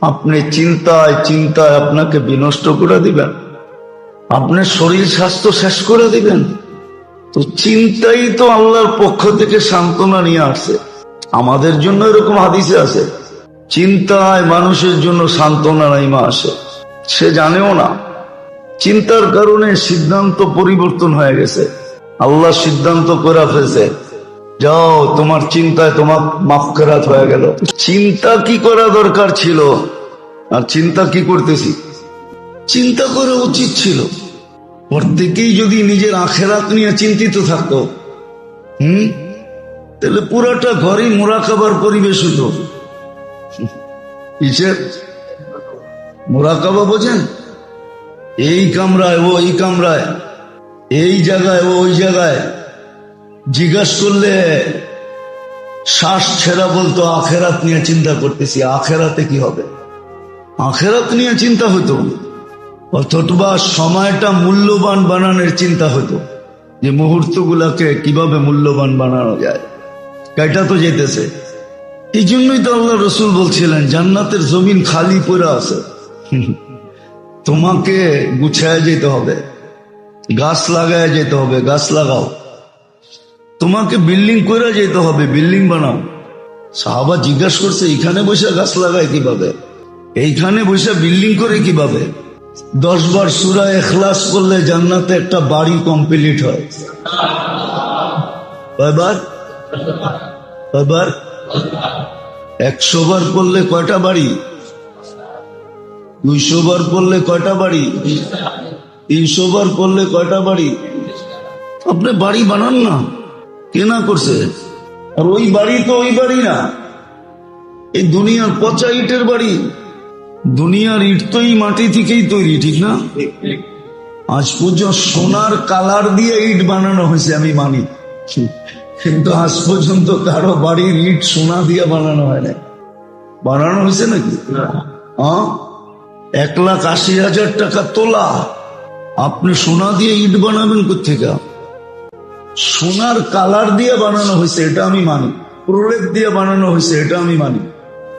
আপনি চিন্তায় চিন্তায় আপনাকে বিনষ্ট করে দিবেন। আপনার শরীর স্বাস্থ্য শেষ করে দিবেন। তো চিন্তাই তো আল্লাহর পক্ষ থেকে সান্ত্বনা নিয়ে আসছে আমাদের জন্য এরকম হাদিসে আছে, চিন্তায় মানুষের জন্য সান্ত্বনা নাইমা আসে। সে জানেও না। চিন্তার কারণে সিদ্ধান্ত পরিবর্তন হয়ে গেছে। আল্লাহ সিদ্ধান্ত করে ফেলছে। যাও, তোমার চিন্তায় তোমার মাফকেরাত হয়ে গেল। চিন্তা কি করা দরকার ছিল? আর চিন্তা কি করতেছি? চিন্তা করা উচিত ছিল। প্রত্যেকেই যদি নিজের আখেরাত নিয়ে চিন্তিত থাকতো, হুম? তাহলে পুরাটা ঘরেই মোরাকাবার পরিবেশ হতো। কিসের মোরাকাবা বোঝেন? এই কামরায় ও এই কামরায়, এই জায়গায় ও ওই জায়গায়। জিজ্ঞাস করলে, শ্বাস ছেড়া বলতো, আখেরাত নিয়ে চিন্তা করতেছি, আখেরাতে কি হবে? আখেরাত নিয়ে চিন্তা হতো। অথবা সময়টা মূল্যবান বানানোর চিন্তা হতো, যে মুহূর্তগুলাকে কীভাবে মূল্যবান বানানো যায়। এটা তো যেতেছে। এই জন্যই তো আল্লাহ রসুল বলছিলেন, জান্নাতের জমিন খালি পড়ে আছে। তোমাকে গুছায় যেতে হবে, গাছ লাগায় যেতে হবে, গাছ লাগাও। তোমাকে বিল্ডিং করে যেতে হবে বিল্ডিং বানাও। সাহাবা জিজ্ঞাসা করছে এখানে বসে গাছ লাগায় কীভাবে? এইখানে বসে বিল্ডিং করে কীভাবে? দশ বার সুরা এখলাস করলে জান্নাতে একটা বাড়ি কমপ্লিট হয়। একশো বার করলে কয়টা বাড়ি? দুইশো বার করলে কয়টা বাড়ি? তিনশো বার করলে কয়টা বাড়ি? আপনি বাড়ি বানান না। কেনা করছে? আর ওই বাড়ি তো ওই বাড়ি না। এই দুনিয়ার পচা ইটের বাড়ি। দুনিয়ার ইট তো এই মাটি থেকেই তৈরি, ঠিক না? আজ পর্যন্ত সোনার কালার দিয়ে ইট বানানো হয়েছে, আমি মানি। কিন্তু আজ পর্যন্ত কারও বাড়ির ইট সোনা দিয়ে বানানো হয় না বানানো হয়েছে নাকি? এক লাখ আশি হাজার টাকা তোলা। আপনি সোনা দিয়ে ইট বানাবেন কোথেকে সোনার কালার দিয়ে বানানো হয়েছে, এটা আমি মানি। প্রলেপ দিয়ে বানানো হয়েছে, এটা আমি মানি।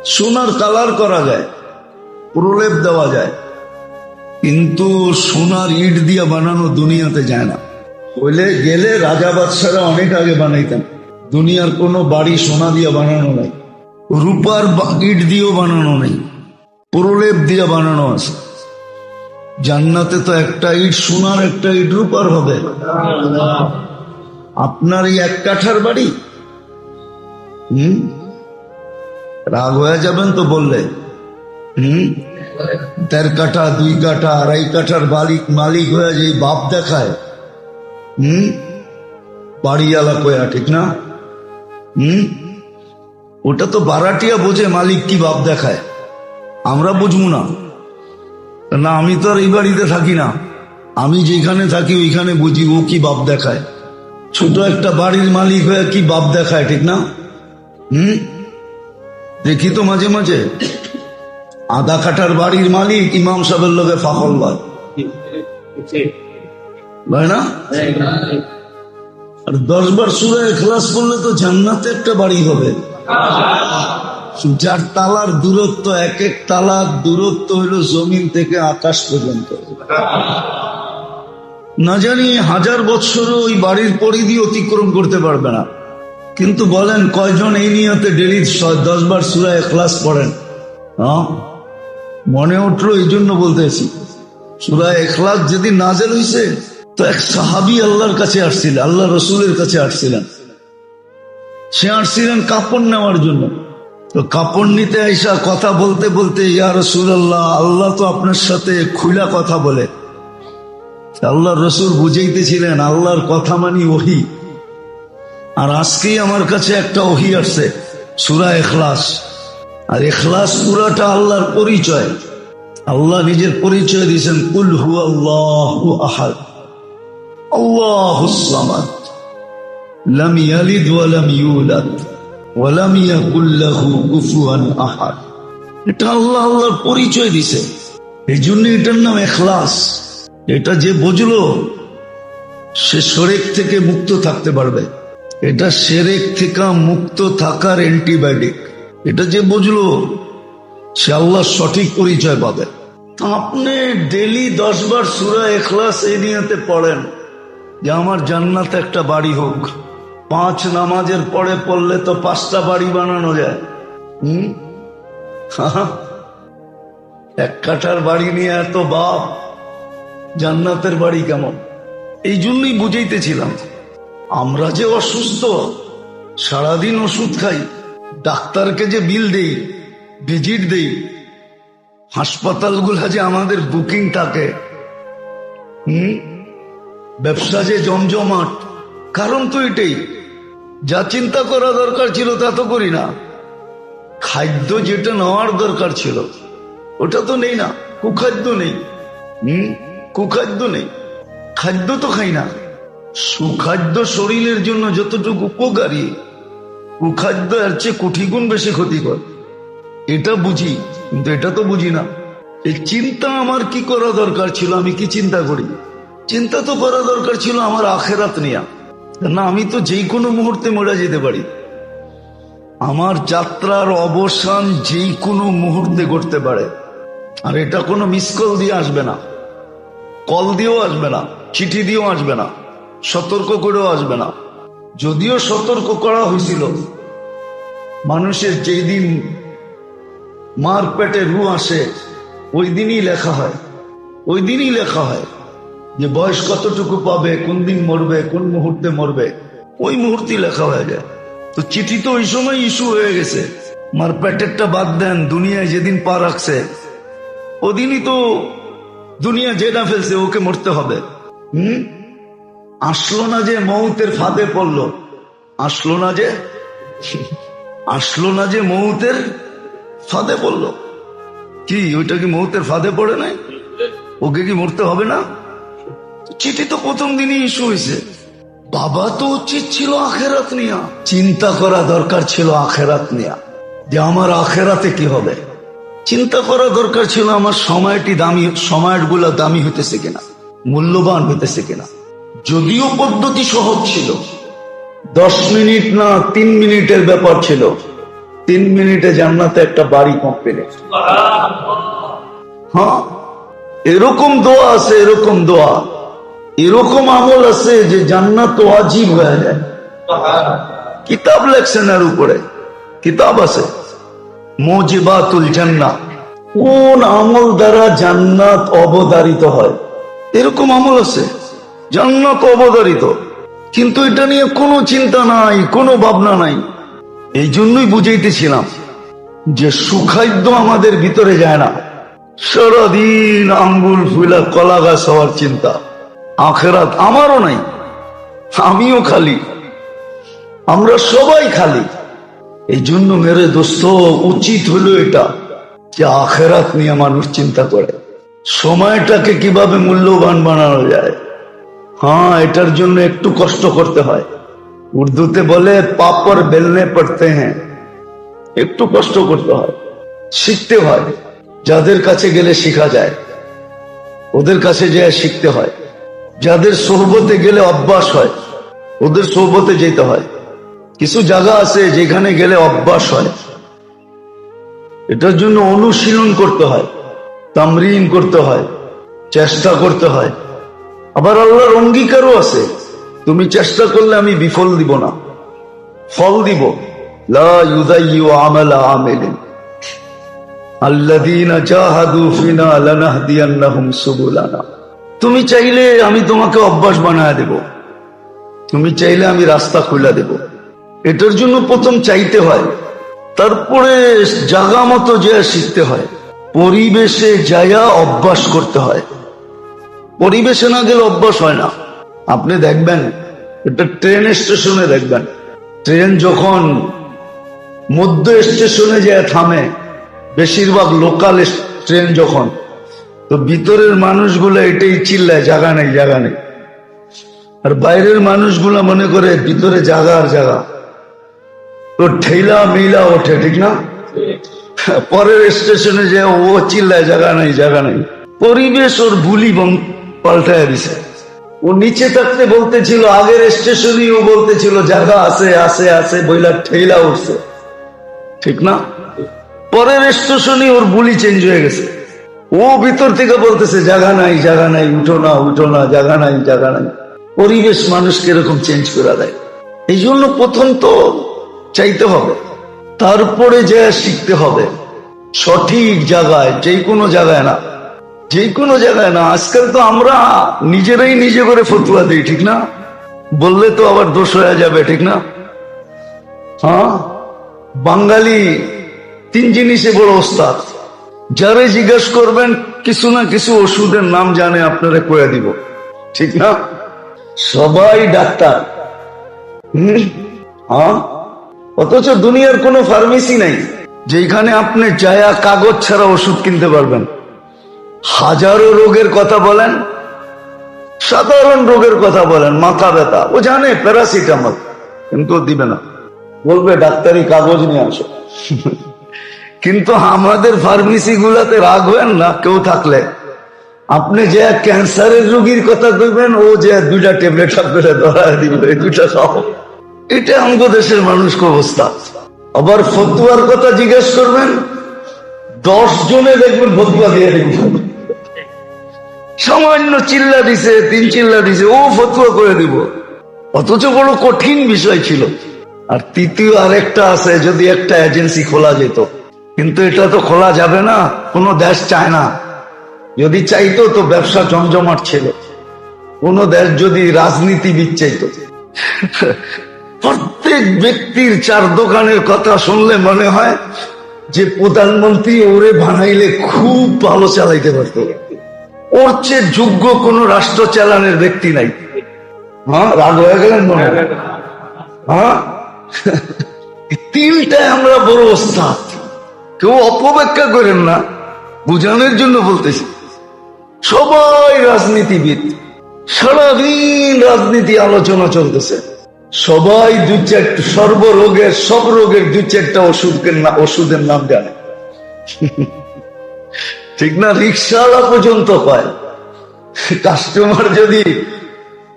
সোনার কালার করা যায়, প্রলেপ দেওয়া যায়। কিন্তু সোনার ইট দিয়ে বানানো দুনিয়াতে যায় না। বলে গেলে রাজা বাদশারা অনেক আগে বানাইতেন। দুনিয়ার কোনো বাড়ি সোনা দিয়ে বানানো নাই। রূপার ইট দিয়েও বানানো নেই। প্রলেপ দিয়ে বানানো আছে। জান্নাতে তো একটা ইট, সোনার একটা ইট রূপার হবে। আপনার এই এক কাঠার বাড়ি? হুম? রাগ হয়ে যাবেন তো বললে। হুম? দেড় কাঠা, দুই কাঠা, আড়াই কাঠার মালিক মালিক হয়ে যে বাপ দেখায়। হুম? বাড়িওয়ালা কয়া, ঠিক না? হুম? ওটা তো বারাটিয়া বোঝে মালিক কি বাপ দেখায়। আমরা বুঝব না। না, আমি তো আর এই বাড়িতে থাকি না। আমি যেখানে থাকি, ওইখানে বুঝি ও কি বাপ দেখায়। ছোট একটা বাড়ির মালিক হয়ে কি বাপ দেখায়, ঠিক না? হুম? দেখি তো মাঝে মাঝে। আধা কাঠার বাড়ির মালিক ইমাম সাহেবের লোকে লয়। না? আর দশ বার সুরে ক্লাস করলে তো জান্নাতে একটা বাড়ি হবে। যার তালার দূরত্ব, এক এক তালার দূরত্ব হলো জমিন থেকে আকাশ পর্যন্ত। না জানি হাজার বছরও ওই বাড়ির পরিধি অতিক্রম করতে পারবে না। কিন্তু বলেন, কয়জন এই নিয়তে ডেলি দশ বার সুরায় ক্লাস পড়েন? মনে উঠল এই জন্য বলতেছি। সুরায় এখলাস যেদিন নাজেল হয়েছে তো এক সাহাবি আল্লাহর কাছে আসছিলেন আল্লাহ রসুলের কাছে আসছিলেন। সে আসছিলেন কাপড় নেওয়ার জন্য। তো কাপড় নিতে আইসা কথা বলতে বলতে, ইয়া রসুল আল্লাহ আল্লাহ তো আপনার সাথে খুলা কথা বলে। আল্লাহ রসুল বুঝাইতেছিলেন, আল্লাহর কথা মানি ওহি। আর আজকেই আমার কাছে একটা ওহি আসছে, সুরা এখলাস আর এখলাস পুরাটা আল্লাহর পরিচয়। আল্লাহ নিজের পরিচয় দিয়েছেন, কুল হু আল্লাহ আহাদ আল্লাহ লাম ইয়ালিদ ওয়ালাম ইউলাদ ওয়ালাম ইয়াকুল লাহু কুফুয়ান আহাদ। এটা আল্লাহ আল্লাহর পরিচয় দিছে এই জন্য এটার নাম এখলাস এটা যে বুঝলো, সে শরেক থেকে মুক্ত থাকতে পারবে। এটা সেরেক থেকে মুক্ত থাকার অ্যান্টিবায়োটিক। এটা যে বুঝলো, সে আল্লাহর সঠিক পরিচয় পাবে। আপনি ডেলি দশ বার সুরা এখলাস এই নিয়েতে পড়েন, যে আমার জান্নাতে একটা বাড়ি হোক। পাঁচ নামাজের পরে পড়লে তো পাঁচটা বাড়ি বানানো যায়। হুম? এক কাঠার বাড়ি নিয়ে এত বাপ জান্নাতের বাড়ি কেমন? এই জন্যই বুঝাইতেছিলাম, আমরা যে অসুস্থ, সারাদিন ওষুধ খাই, ডাক্তারকে যে বিল দেই, ভিজিট দেই, হাসপাতালগুলা যে আমাদের বুকিং থাকে, হুম? ব্যবসা যে জমজমাট, কারণ তো এটাই, যা চিন্তা করা দরকার ছিল তা তো করি না। খাদ্য যেটা নেওয়ার দরকার ছিল, ওটা তো নেই না, কুখাদ্য নেই, হুম? কুখাদ্য নেই। খাদ্য তো খাই না। সুখাদ্য শরীরের জন্য যতটুকু উপকারী, কুখাদ্য এর চেয়ে কোটি গুণ বেশি ক্ষতিকর। এটা বুঝি, কিন্তু এটা তো বুঝি না। এই চিন্তা আমার কি করা দরকার ছিল, আমি কি চিন্তা করি? চিন্তা তো করা দরকার ছিল আমার আখেরাত নিয়া। না, আমি তো যে কোনো মুহূর্তে মরে যেতে পারি। আমার যাত্রার অবসান যেই কোনো মুহূর্তে ঘটতে পারে। আর এটা কোনো মিস কল দিয়ে আসবে না। কল দিয়েও আসবে না, চিঠি দিয়েও আসবে না, সতর্ক করেও আসবে না। যদিও সতর্ক করা হয়েছিল, মানুষের যেই দিন মার পেটে রু আসে, ওই দিনই লেখা হয়। ওই দিনই লেখা হয় যে বয়স কতটুকু পাবে, কোন দিন মরবে, কোন মুহূর্তে মরবে, ওই মুহূর্তেই লেখা হয়ে যায়। তো চিঠি তো ওই সময় ইস্যু হয়ে গেছে। মার পেটেরটা বাদ দেন, দুনিয়ায় যেদিন পা রাখছে, ওদিনই তো দুনিয়া যেটা ফেলছে, ওকে মরতে হবে। হুম? আসলো না যে মৌতের ফাঁদে পড়ল, আসলো না যে, আসলো না যে মৌতের ফাঁদে পড়ল। কি, ওইটা কি মৌতের ফাঁদে পড়ে নাই? ওকে কি মরতে হবে না? চিঠি তো প্রথম দিনই ইস্যু হয়েছে। বাবা তো উচিত ছিল আখেরাত নিয়া। চিন্তা করা দরকার ছিল আখেরাত নিয়া। যে আমার আখেরাতে কি হবে? চিন্তা করা দরকার ছিল আমার সময়টি দামি, সময়গুলো দামি হইতেছে কিনা, মূল্যবান হইতেছে কিনা। যদিও পদ্ধতি সহজ ছিল, দশ মিনিট না তিন মিনিটের ব্যাপার ছিল, তিন মিনিটে জান্নাতে একটা বাড়ি কম্পেলে হ্যাঁ এরকম দোয়া আছে, এরকম দোয়া। এরকম আমল আছে যে জান্নাত ওয়াজিব হয়ে যায়। কিতাব লেখছেন এর উপরে, কিতাব আছে। মজিবাতুল জান্নাত কোন আমল দ্বারা জান্নাত অবদারিত হয়? এরকম আমল আছে, জান্নাত অবদারিত। কিন্তু এটা নিয়ে কোনো চিন্তা নাই, কোনো ভাবনা নাই। এই জন্যই বুঝাইতেছিলাম যে সুখাদ্য আমাদের ভিতরে যায় না। সারাদিন আঙ্গুল ফুলা কলা গাছ হওয়ার চিন্তা। আখেরাত আমারও নাই, আমিও খালি। আমরা সবাই খালি। এই জন্য মেরে দোস্ত, উচিত হলো এটা যে আখেরাত নিয়ে মানুষ চিন্তা করে। সময়টাকে কীভাবে মূল্যবান বানানো যায়? হ্যাঁ এটার জন্য একটু কষ্ট করতে হয়। উর্দুতে বলে পাপর বেলনে পড়তে হ্যাঁ। একটু কষ্ট করতে হয়। শিখতে হয়, যাদের কাছে গেলে শেখা যায়। ওদের কাছে যায় শিখতে হয়। যাদের সোহবতে গেলে অভ্যাস হয়, ওদের সোহবতে যেতে হয়। কিছু জায়গা আছে যেখানে গেলে অভ্যাস হয়। এটার জন্য অনুশীলন করতে হয়, তামরিন করতে হয়, চেষ্টা করতে হয়। আবার আল্লাহর অঙ্গীকারও আছে, তুমি চেষ্টা করলে আমি বিফল দিব না, ফল দিব। তুমি চাইলে আমি তোমাকে অভ্যাস বানায় দেব। তুমি চাইলে আমি রাস্তা খুলে দেব। এটার জন্য প্রথম চাইতে হয়, তারপরে জাগা মতো যে শিখতে হয়, পরিবেশে যায়া অভ্যাস করতে হয়। পরিবেশে না গেলে অভ্যাস হয় না। আপনি দেখবেন, এটা ট্রেন স্টেশনে দেখবেন। ট্রেন যখন মধ্য স্টেশনে যায় থামে, বেশিরভাগ লোকাল ট্রেন যখন, তো ভিতরের মানুষগুলো এটাই চিল্লায় জায়গা নেই জায়গা নেই। আর বাইরের মানুষগুলো মনে করে ভিতরে জায়গা আর জায়গা তো ঠেলা মিলা ওঠে, ঠিক না? পরের স্টেশনে যে ও চিল্লায়, জায়গা নেই জায়গা নেই। পরিবেশ ওর ভুলি পাল্টায় দিছে। ও নিচে থাকতে বলতেছিল, আগের স্টেশনেই ও বলতেছিল, জায়গা আছে আছে আছে, বইলা ঠেলা উঠছে। ঠিক না? পরের স্টেশনে ওর বুলি চেঞ্জ হয়ে গেছে। ও ভিতর থেকে বলতেছে, জায়গা নাই জায়গা নাই, উঠো না উঠো না, জায়গা নাই জায়গা নাই। পরিবেশ মানুষকে এরকম চেঞ্জ করে দেয়। এই জন্য প্রথম তো চাইতে হবে। তারপরে যে শিখতে হবে। সঠিক জায়গায় যে কোনো জায়গায় না। যে কোনো জায়গায় না। আজকাল তো আমরা নিজেরাই নিজে করে ফতুয়া দিই, ঠিক না? বললে তো আবার দোষ হয়ে যাবে, ঠিক না? হ্যাঁ? বাঙালি তিন জিনিসে বড় ওস্তাদ। যারে জিজ্ঞেস করবেন, কিছু না কিছু ওষুধের নাম জানে, আপনারা কয়ে দিব। ঠিক না? সবাই ডাক্তার। হ্যাঁ? অথচ দুনিয়ার কোনো ফার্মেসি নাই যেখানে আপনি চায়া কাগজ ছাড়া ওষুধ কিনতে পারবেন। হাজারো রোগের কথা বলেন, সাধারণ রোগের কথা বলেন, মাথা ব্যথা, ও জানে প্যারাসিটামল কিন্তু দিবে না। বলবে, ডাক্তারি কাগজ নিয়ে আসো। কিন্তু আমাদের ফার্মেসি গুলাতে রাগ হবেন না, কেউ থাকলে। আপনি যে ক্যান্সারের রোগীর কথা কইবেন, ও যে দুইটা ট্যাবলেট ধরা দিবে, দুইটা খাও এটা আমাদের দেশের মানুষকে অবস্থা। আবার ফতুয়ার কথা জিজ্ঞেস করবেন, দশ জনে দেখবেন ফতুয়া দিয়ে দিবেন। সামান্য চিল্লা দিছে, তিন চিল্লা দিছে, ও ফতুয়া করে দিব। অথচ বড় কঠিন বিষয় ছিল। আর তৃতীয় আরেকটা আছে, যদি একটা এজেন্সি খোলা যেত। কিন্তু এটা তো খোলা যাবে না, কোনো দেশ চায় না। যদি চাইতো তো ব্যবসা জমজমাট ছিল। কোন দেশ যদি রাজনীতিবিদ চাইতো প্রত্যেক ব্যক্তির চার দোকানের কথা শুনলে মনে হয় যে প্রধানমন্ত্রী ওরে বানাইলে খুব ভালো চালাইতে পারতো। ওর চেয়ে যোগ্য কোন রাষ্ট্র চালানোর ব্যক্তি নাই। হ্যাঁ রাগ হয়ে গেলেন মনে হ্যাঁ। তিনটায় আমরা বড় ওস্তাদ। কেউ অপব্যাখ্যা করেন না, বুঝানোর জন্য বলতেছি। সবাই রাজনীতিবিদ। সারাদিন রাজনীতি আলোচনা চলতেছে। সবাই দুই চারটা সর্বরোগের, সব রোগের দুই চারটা ওষুধের ওষুধের নাম জানে ঠিক না, রিক্সাওয়ালা পর্যন্ত কয় কাস্টমার যদি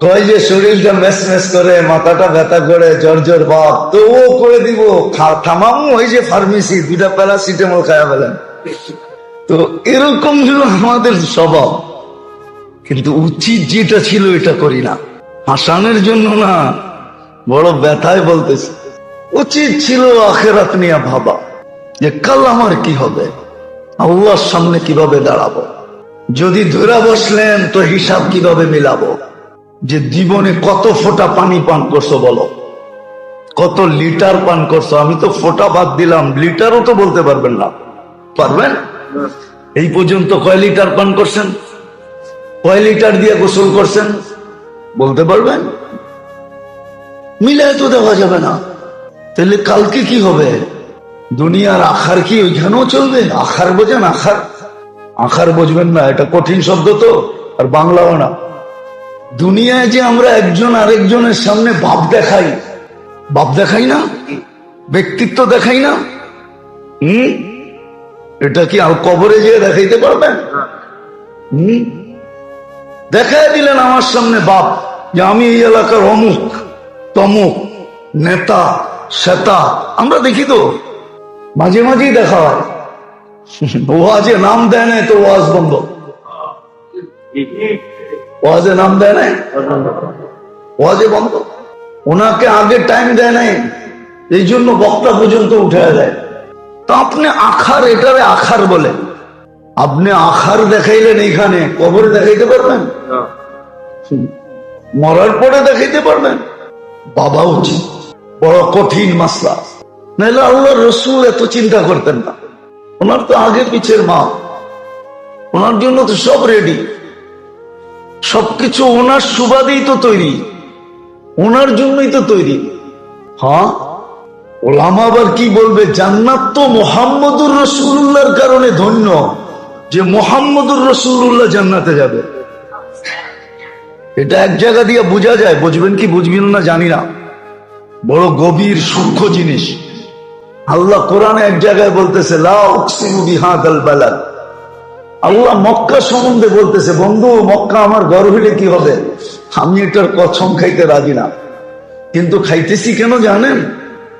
কয় যে শরীরটা মেস মেস করে, মাথাটা ব্যথা করে, জ্বর জ্বর ভাব তো ও করে দিব থামামু ওই যে ফার্মেসি, দুটা প্যারাসিটামল খায়া ফেলেন তো এরকম হলো আমাদের স্বভাব। কিন্তু উচিত যেটা ছিল, এটা করি না। হাসানের জন্য না বড় ব্যথায় বলতেছে। উচিত ছিল আখেরাত নিয়ে ভাবা যে কাল আমার কি হবে, আল্লাহর সামনে কীভাবে দাঁড়াবো, যদি ধরা বসলেন তো হিসাব কীভাবে মিলাবো, যে জীবনে কত ফোঁটা পানি পান করছ বলো, কত লিটার পান করছ, আমি তো ফোঁটা বাদ দিলাম, লিটারও তো বলতে পারবেন না। পারবেন? এই পর্যন্ত কয় লিটার পান করছেন? কয় লিটার দিয়ে গোসল করছেন? বলতে পারবেন? মিলায় তো দেওয়া যাবে না। তাহলে কালকে কি হবে? দুনিয়ার আখার কি ওইখানেও চলবে? আখার বোঝেন, আখার। আখার বুঝবেন না, এটা কঠিন শব্দ তো, আর বাংলাও না। দুনিয়ায় যে আমরা একজন আরেকজনের সামনে ভাব দেখাই ভাব দেখাই না? ব্যক্তিত্ব দেখাই না? হুম? এটা কি আর কবরে যেয়ে দেখাইতে পারবেন? হুম? দেখাই দিলেন আমার সামনে বাপ, যে আমি এই এলাকার অমুক। তমুক নেতা শ্বেতা আমরা দেখি তো। মাঝে মাঝেই দেখা হয়। ওয়াজে নাম দেয় নাই তো ওয়াজ বন্ধ। ওয়াজে নাম দেয় নাই? ওয়াজে বন্ধ। ওনাকে আগে টাইম দেয় নাই। এই জন্য বক্তা পর্যন্ত উঠে দেয়। তা আপনি আখার এটারে আখার বলে। আপনি আখার দেখাইলেন এইখানে কবরে দেখাইতে পারবেন? মরার পরে দেখাইতে পারবেন? বাবা উচিত। বড় কঠিন মাসলা। নাহলে আল্লাহ রসুল এত চিন্তা করতেন না। ওনার তো আগে পিছের মা। ওনার জন্য তো সব রেডি সবকিছু ওনার সুবাদেই তো তৈরি। ওনার জন্যই তো তৈরি। হ্যাঁ? ওলামা আবার কি বলবে? জান্নাত তো মোহাম্মদুর রসুল্লাহর কারণে ধন্য। যে মোহাম্মদুর রসুল্লাহ জান্নাতে যাবে। এটা এক জায়গা দিয়ে বোঝা যায়, বুঝবেন কি বুঝবেন না জানি না। বড় গভীর, সূক্ষ্ম জিনিস। আল্লাহ কোরআনে এক জায়গায় বলতেছে আল্লাহ মক্কা সম্বন্ধে বলতেছে, বন্ধু, মক্কা আমার ঘর হইলে কি হবে? আমি এটার কছম খাইতে রাজি না। কিন্তু খাইতেছি কেন জানেন?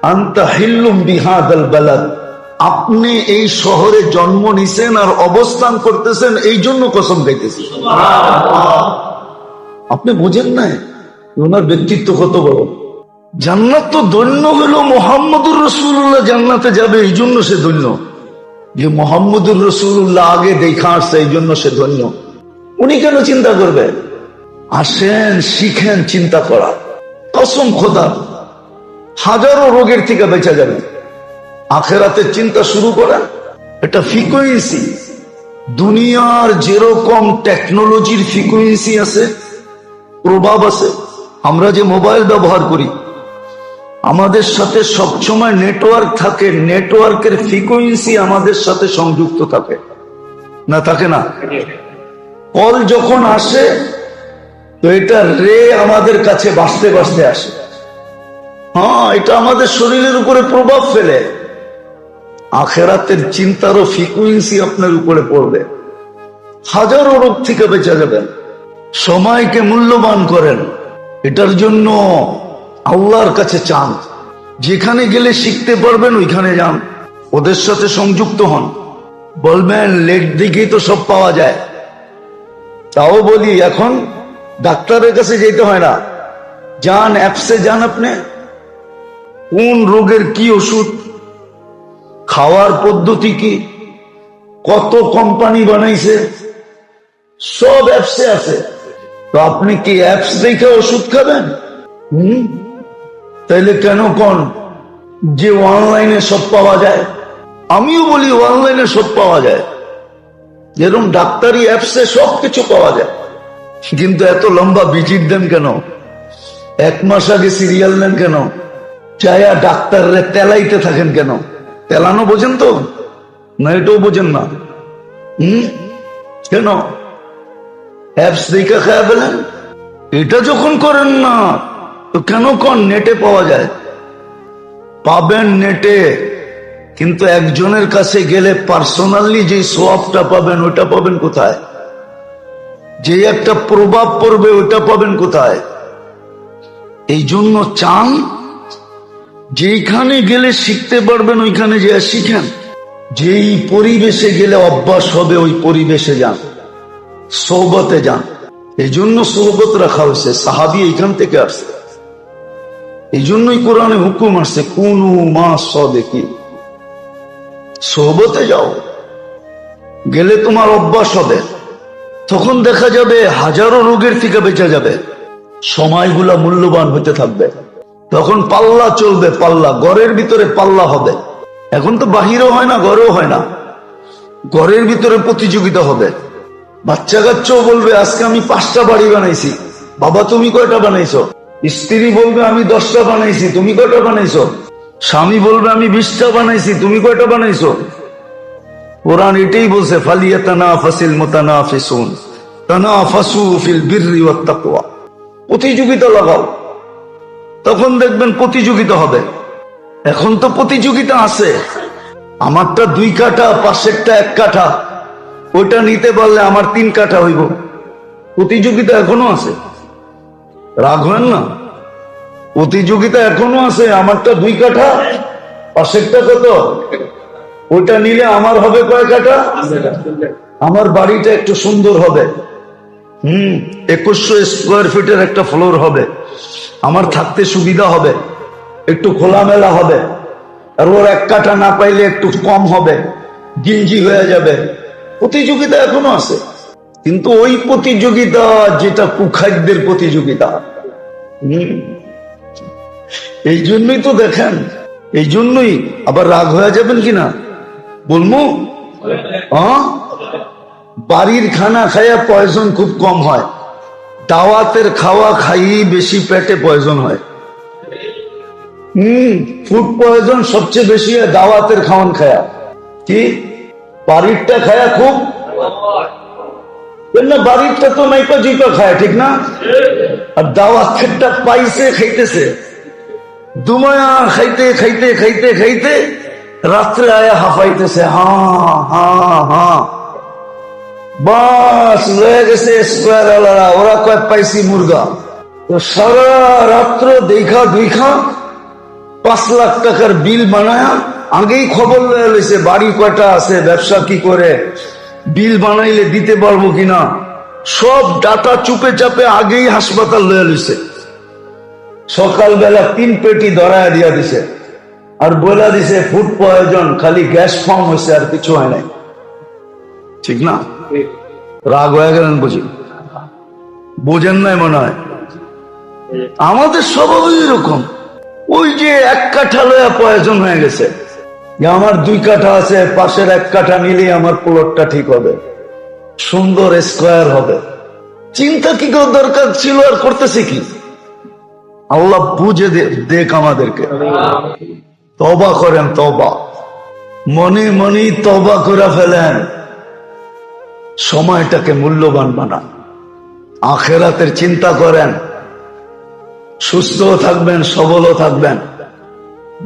আন্তা হিল্লুম বিহাদাল বালাদ। আপনি এই শহরে জন্ম নিছেন আর অবস্থান করতেছেন, এই জন্য কসম খাইতেছেন আপনি বোঝেন নাই? ওনার ব্যক্তিত্ব কত বড়? জান্নাত তো ধন্য হলো মোহাম্মদুর রসুল্লাহ জান্নাতে যাবে এই জন্য সে ধন্য। যে মোহাম্মদুর রসুল্লাহ আগে দেখা আসছে এই জন্য সে ধন্য। উনি কেন চিন্তা করবে? আসেন, শিখেন, চিন্তা করা কসম খোদা, হাজারো রোগের থেকে বেঁচে যাবে। আখেরাতের চিন্তা শুরু করা এটা ফ্রিকোয়েন্সি দুনিয়ার যেরকম টেকনোলজির ফ্রিকোয়েন্সি আছে প্রভাব আছে। আমরা যে মোবাইল ব্যবহার করি, আমাদের সাথে সবসময় নেটওয়ার্ক থাকে নেটওয়ার্কের ফ্রিকোয়েন্সি আমাদের সাথে সংযুক্ত থাকে। না থাকে না? কল যখন আসে, তো এটা রে আমাদের কাছে বাঁচতে বাঁচতে আসে। হ্যাঁ এটা আমাদের শরীরের উপরে প্রভাব ফেলে। আখেরাতের চিন্তারও ফ্রিকুয়েন্সি আপনার উপরে পড়বে। হাজারো রোগ থেকে বেঁচে যাবেন। সময়কে মূল্যবান করেন। এটার জন্য আল্লাহর কাছে চান। যেখানে গেলে শিখতে পারবেন, ওইখানে যান। ওদের সাথে সংযুক্ত হন। বলবেন লেট দিকেই তো সব পাওয়া যায়। তাও বলি, এখন ডাক্তারের কাছে যেতে হয় না। যান, অ্যাপসে যান আপনি। কোন রোগের কি ওষুধ? খাওয়ার পদ্ধতি কি? কত কোম্পানি বানাইছে? সব অ্যাপসে আছে। তো আপনি কি অ্যাপস দেখে ওষুধ খাবেন? হুম? তাইলে কেন কোন? যে অনলাইনে সব পাওয়া যায়। আমিও বলি অনলাইনে সব পাওয়া যায়। যেরকম ডাক্তারি অ্যাপসে সব কিছু পাওয়া যায়। কিন্তু এত লম্বা ভিজিট দেন কেন? এক মাস আগে সিরিয়াল নেন কেন? চায়া ডাক্তাররে তেলাইতে থাকেন কেন? তেলানো বোঝেন তো? না, এটাও বোঝেন না। হুম? কেন? অ্যাপস এটা যখন করেন না কেন কন নেটে পাওয়া যায়? পাবেন নেটে, কিন্তু একজনের কাছে গেলে পার্সোনালি যে সোয়াবটা পাবেন ওটা পাবেন কোথায়? যে একটা প্রভাব পড়বে ওটা পাবেন কোথায়? এই জন্য চান, যেইখানে গেলে শিখতে পারবেন, ওইখানে যে শিখেন। যেই পরিবেশে গেলে অভ্যাস হবে, ওই পরিবেশে যান। সৌবতে যান। এই জন্য সৌবত রাখা হয়েছে, সাহাবি এইখান থেকে আসছে। এই জন্যই কোরআনে হুকুম আসছে, কোন মা স দেখি সৌবতে যাও। গেলে তোমার অভ্যাস হবে। তখন দেখা যাবে হাজারো রোগের থেকে বেঁচে যাবে। সময়গুলা মূল্যবান হতে থাকবে। তখন পাল্লা চলবে, পাল্লা, ঘরের ভিতরে পাল্লা হবে। এখন তো বাহিরও হয় না, ঘরেও হয় না। ঘরের ভিতরে প্রতিযোগিতা হবে। বাচ্চা কাচ্চাও বলবে, আজকে আমি পাঁচটা বাড়ি বানাইছি। বাবা, তুমি কয়টা বানাইছো? স্ত্রী বলবে, আমি দশটা বানাইছি, তুমি কয়টা বানাইছো? স্বামী বলবে, আমি বিশটা বানাইছি, তুমি কয়টা বানাইছো? কোরআন এটাই বলছে ফালিয়া তানা ফাসিল মোতানা ফিসুন তানা ফাসু ফিল বিরি তাকওয়া প্রতিযোগিতা লাগাও। তখন দেখবেন প্রতিযোগিতা হবে। এখন তো প্রতিযোগিতা আছে। আমারটা দুই কাঠা, পাশেরটা এক কাঠা। ওইটা নিতে পারলে আমার তিন কাঠা হইব। প্রতিযোগিতা এখনও আছে। রাগ না। প্রতিযোগিতা এখনও আছে, আমারটা দুই কাঠা, পাশেরটা কত? ওইটা নিলে আমার হবে কয় কাঠা? আমার বাড়িটা একটু সুন্দর হবে। হুম, একুশশো স্কোয়ার ফিটের একটা ফ্লোর হবে। আমার থাকতে সুবিধা হবে। একটু খোলামেলা হবে। আর ওর এক কাঠা না পাইলে একটু কম হবে। গিঞ্জি হয়ে যাবে। প্রতিযোগিতা এখনও আছে। কিন্তু ওই প্রতিযোগিতা যেটা কুখাদ্যের প্রতিযোগিতা। এই জন্যই তো দেখেন, এই জন্যই আবার রাগ হয়ে যাবেন কিনা? বলব বাড়ির খানা খাইয়া পয়জন খুব কম হয়। দাওয়াতের খাওয়া খাইয়ে বেশি পেটে পয়জন হয়। হম ফুড পয়জন সবচেয়ে বেশি দাওয়াতের খাওয়ান খায়া। কি? বাড়িরটা খায়া খুব না বাড়িরটা তো নাইপা জুইপা খায় ঠিক না আর দাওয়াতেরটা পাইছে খাইতেছে দুমায়া খাইতে খাইতে খাইতে খাইতে রাত্রে আয়া হাফাইতেছে হা হা হা বাস রয়ে গেছে স্কোয়ার আলারা ওরা কয় পাইছি মুরগা তো সারা রাত্র দেখা দুইখা পাঁচ লাখ টাকার বিল বানায়া আগেই খবর লইছে, বাড়ি কয়টা আছে, ব্যবসা কি করে, বিল বানাইলে দিতে পারব কিনা। সব ডাটা চুপে চাপে আগেই হাসপাতাল লয়ে লইছে। সকালবেলা তিন পেটি ধরায় দিয়া দিছে। আর বলা দিছে, ফুড প্রয়োজন খালি গ্যাস ফর্ম হয়েছে আর কিছু হয় নাই। ঠিক না? রাগ হয়ে গেলেন বুঝি? বোঝেন নাই মনে হয়? আমাদের স্বভাবই এরকম। ওই যে এক কাঠা লয়া প্রয়োজন হয়ে গেছে। আমার দুই কাঠা আছে, পাশের এক কাঠা নিলে আমার প্লটটা ঠিক হবে। সুন্দর স্কোয়ার হবে। চিন্তা কি কেউ দরকার ছিল আর করতেছে কি? আল্লাহ বুঝে দেখ আমাদেরকে। তবা করেন তবা মনে মনে তবা করে ফেলেন। সময়টাকে মূল্যবান বানান আখেরাতের চিন্তা করেন। সুস্থ থাকবেন, সবলও থাকবেন।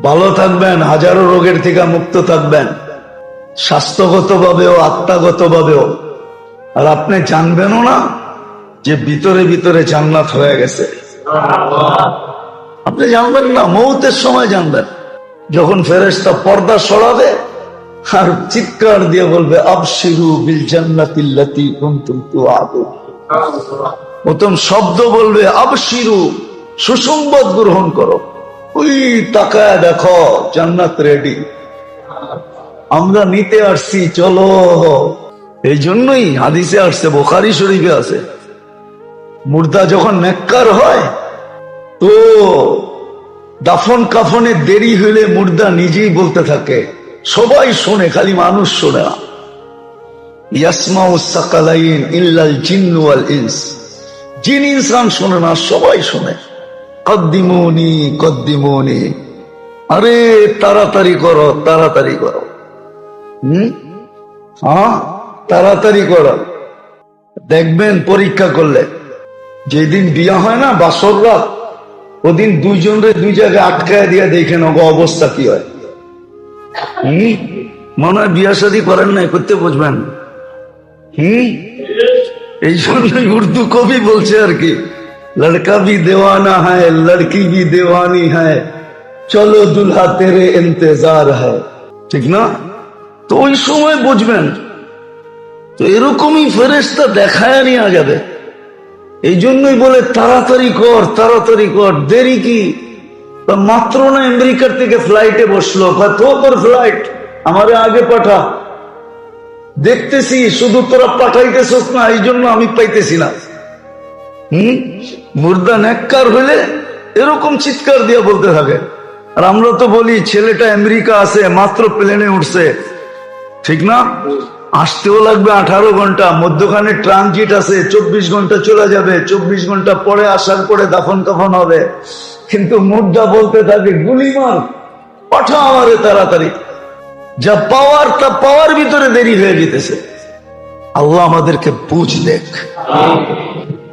ভালো থাকবেন, হাজারো রোগের থেকে মুক্ত থাকবেন স্বাস্থ্যগত ভাবেও আত্মাগত ভাবেও আর আপনি জানবেনও না যে ভিতরে ভিতরে জান্নাত হয়ে গেছে। আপনি জানবেন না, মৌতের সময় জানবেন। যখন ফেরেস্তা পর্দা সরাবে, আর চিৎকার দিয়ে বলবে, আবশিরু বিল জান্নাতিল্লাতি কুনতুম তুআদুন প্রথম শব্দ বলবে, আবশিরু, সুসংবাদ গ্রহণ করো। ওই তাকায় দেখো, জান্নাত রেডি আমরা নিতে আসছি, চলো। এই জন্যই হাদিসে আসছে, বোখারি শরীফে আছে। মুর্দা যখন নেককার হয়, তো দাফন কাফনে দেরি হইলে মুর্দা নিজেই বলতে থাকে, সবাই শোনে, খালি মানুষ শোনে না। জিন ইনসান শোনে না, সবাই শোনে। কদ্দিমনি কদ্দিমনি। আরে, তাড়াতাড়ি করো তাড়াতাড়ি করো। হুম? হ্যাঁ তাড়াতাড়ি করো। দেখবেন পরীক্ষা করলে। যেদিন বিয়া হয় না, বাসর রাত, ওদিন দুইজনরে দুই জায়গায় আটকায় দিয়ে দেখেন ওগো অবস্থা কি হয়। হুম? মনে হয় বিয়া শাদী করেন নাই, করতে বুঝবেন। হুম? এই জন্যই উর্দু কবি বলছে আর কি। লড়কা ভি দেওয়ানা হ্যায় লড়কি ভি দেওয়ানি হ্যায় চলো দুলহা তেরে ইন্তজার হ্যায় ঠিক না তো ওই সময় বুঝবেন তো এরকমই ফেরেস্তা দেখায় নেওয়া যাবে এই জন্যই বলে, তাড়াতাড়ি কর তাড়াতাড়ি কর, দেরি কি? মাত্র না আমেরিকার থেকে ফ্লাইটে বসল। কত তোর ফ্লাইট, আমারে আগে পাঠা। দেখতেছি, শুধু তোরা পাঠাইতেছস না এই জন্য আমি পাইতেছি না। হম? মুর্দা নেককার হইলে এরকম চিৎকার দিয়ে বলতে থাকে। আর আমরা তো বলি, ছেলেটা আমেরিকা আছে, মাত্র প্লেনে উঠছে। ঠিক না? আসতেও লাগবে আঠারো ঘণ্টা, মধ্যখানে ট্রানজিট আছে, চব্বিশ ঘণ্টা চলে যাবে, চব্বিশ ঘণ্টা পরে আসার পরে দাফন কাফন হবে। কিন্তু মুদ্রা বলতে থাকে, গুলি মার পাঠা আমারে তাড়াতাড়ি। যা পাওয়ার, তা পাওয়ার ভিতরে দেরি হয়ে যেতেছে আল্লাহ আমাদেরকে বুঝ দেখ।